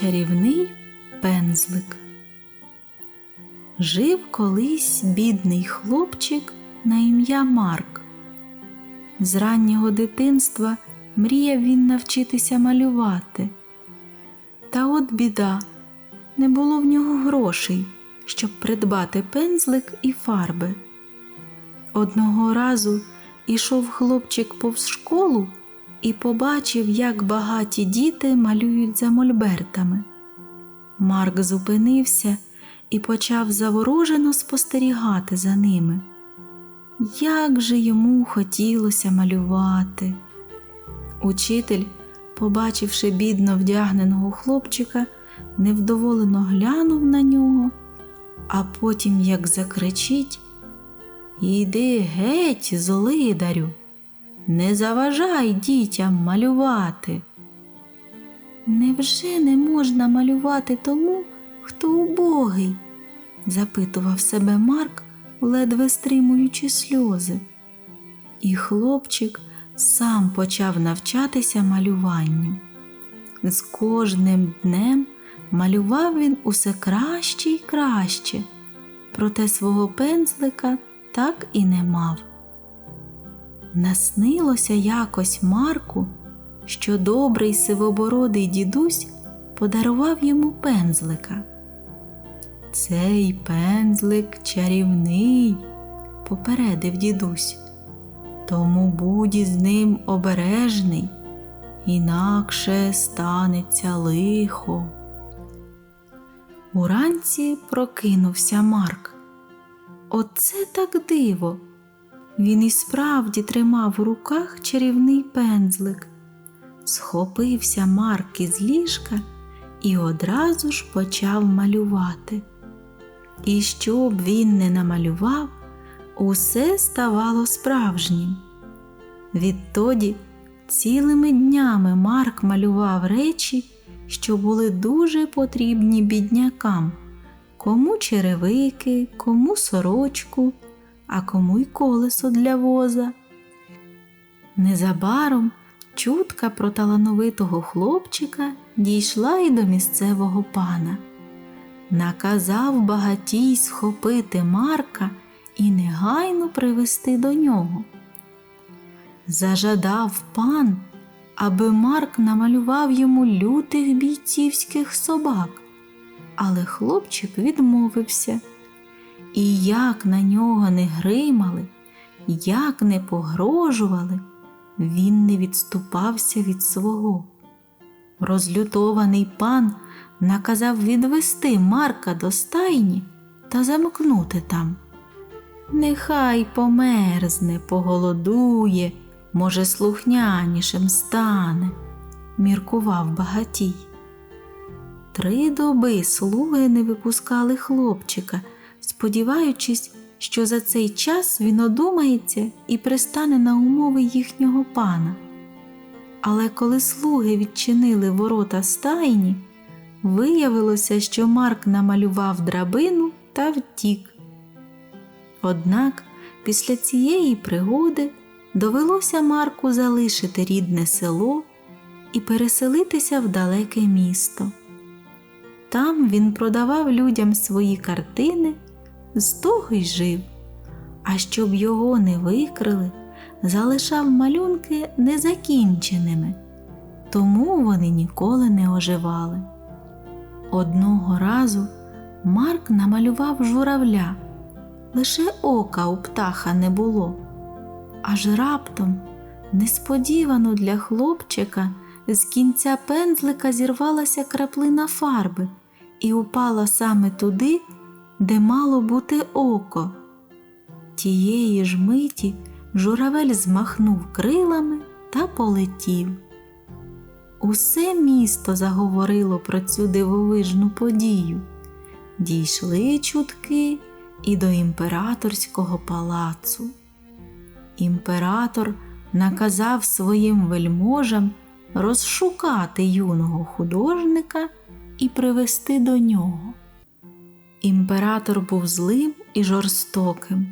Чарівний пензлик. Жив колись бідний хлопчик на ім'я Марк. З раннього дитинства мріяв він навчитися малювати. Та от біда, не було в нього грошей, щоб придбати пензлик і фарби. Одного разу ішов хлопчик повз школу і побачив, як багаті діти малюють за мольбертами. Марк зупинився і почав заворожено спостерігати за ними. Як же йому хотілося малювати. Учитель, побачивши бідно вдягненого хлопчика, невдоволено глянув на нього, а потім як закричить Іди геть, злидарю, не заважай дітям малювати. Невже не можна малювати тому, хто убогий? запитував себе Марк, ледве стримуючи сльози. І хлопчик сам почав навчатися малюванню. З кожним днем малював він усе краще й краще, проте свого пензлика так і не мав. Наснилося якось Марку, що добрий сивобородий дідусь подарував йому пензлика. Цей пензлик чарівний, попередив дідусь, тому будь із ним обережний, інакше станеться лихо. Уранці прокинувся Марк. Оце так диво. Він і справді тримав у руках чарівний пензлик. Схопився Марк із ліжка і одразу ж почав малювати. І щоб він не намалював, усе ставало справжнім. Відтоді цілими днями Марк малював речі, що були дуже потрібні біднякам, кому черевики, кому сорочку, а кому й колесо для воза. Незабаром чутка про талановитого хлопчика дійшла й до місцевого пана. Наказав багатій схопити Марка і негайно привести до нього. Зажадав пан, аби Марк намалював йому лютих бійцівських собак, але хлопчик відмовився. І як на нього не гримали, як не погрожували, він не відступався від свого. Розлютований пан наказав відвести Марка до стайні та замкнути там. Нехай померзне, поголодує, може, слухнянішим стане, міркував багатій. Три доби слуги не випускали хлопчика, сподіваючись, що за цей час він одумається і пристане на умови їхнього пана. Але коли слуги відчинили ворота стайні, виявилося, що Марк намалював драбину та втік. Однак після цієї пригоди довелося Марку залишити рідне село і переселитися в далеке місто. Там він продавав людям свої картини, з того жив, а щоб його не викрили, залишав малюнки незакінченими, тому вони ніколи не оживали. Одного разу Марк намалював журавля, лише ока у птаха не було. Аж раптом, несподівано для хлопчика, з кінця пензлика зірвалася краплина фарби і упала саме туди, де мало бути око. Тієї ж миті журавель змахнув крилами та полетів. Усе місто заговорило про цю дивовижну подію. Дійшли чутки і до імператорського палацу. Імператор наказав своїм вельможам розшукати юного художника і привести до нього. Імператор був злим і жорстоким.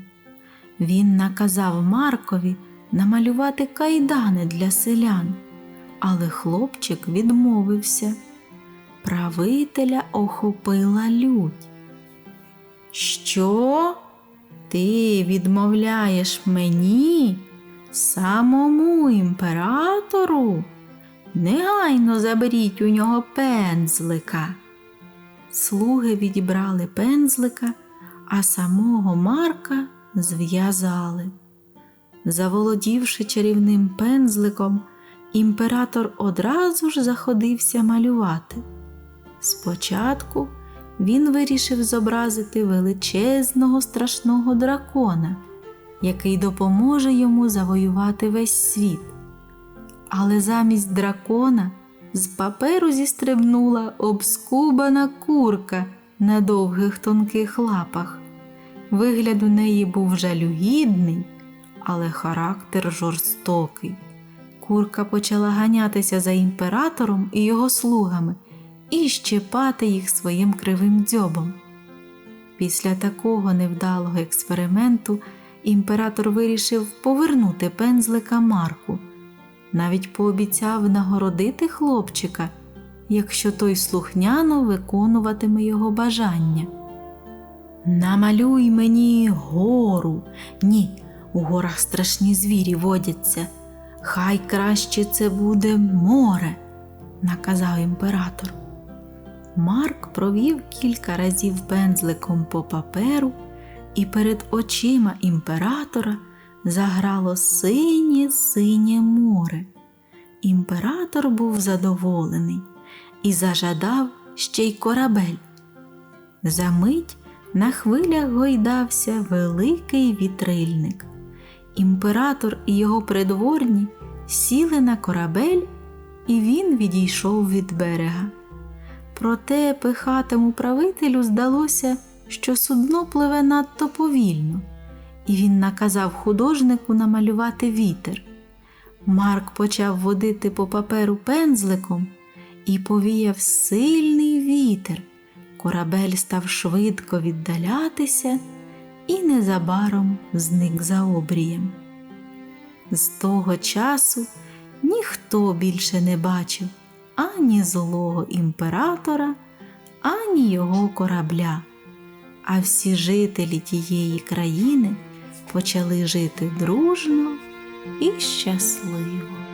Він наказав Маркові намалювати кайдани для селян, але хлопчик відмовився. правителя охопила лють. Що? Ти відмовляєш мені, самому імператору? Негайно заберіть у нього пензлика. Слуги відібрали пензлика, а самого Марка зв'язали. Заволодівши чарівним пензликом, імператор одразу ж заходився малювати. Спочатку він вирішив зобразити величезного страшного дракона, який допоможе йому завоювати весь світ. Але замість дракона з паперу зістрибнула обскубана курка на довгих тонких лапах. Вигляд у неї був жалюгідний, але характер жорстокий. Курка почала ганятися за імператором і його слугами і щепати їх своїм кривим дзьобом. Після такого невдалого експерименту імператор вирішив повернути пензлика Марку, навіть пообіцяв нагородити хлопчика, якщо той слухняно виконуватиме його бажання. Намалюй мені гору. Ні, у горах страшні звірі водяться. Хай краще це буде море, наказав імператор. Марк провів кілька разів пензликом по паперу, і перед очима імператора заграло синє синє море. Імператор був задоволений і зажадав ще й корабель. Замить на хвилях гойдався великий вітрильник. Імператор і його придворні сіли на корабель, і він відійшов від берега. Проте пихатому правителю здалося, що судно пливе надто повільно, і він наказав художнику намалювати вітер. Марк почав водити по паперу пензликом і повіяв сильний вітер. Корабель став швидко віддалятися і незабаром зник за обрієм. З того часу ніхто більше не бачив ані злого імператора, ані його корабля, а всі жителі тієї країни почали жити дружно і щасливо.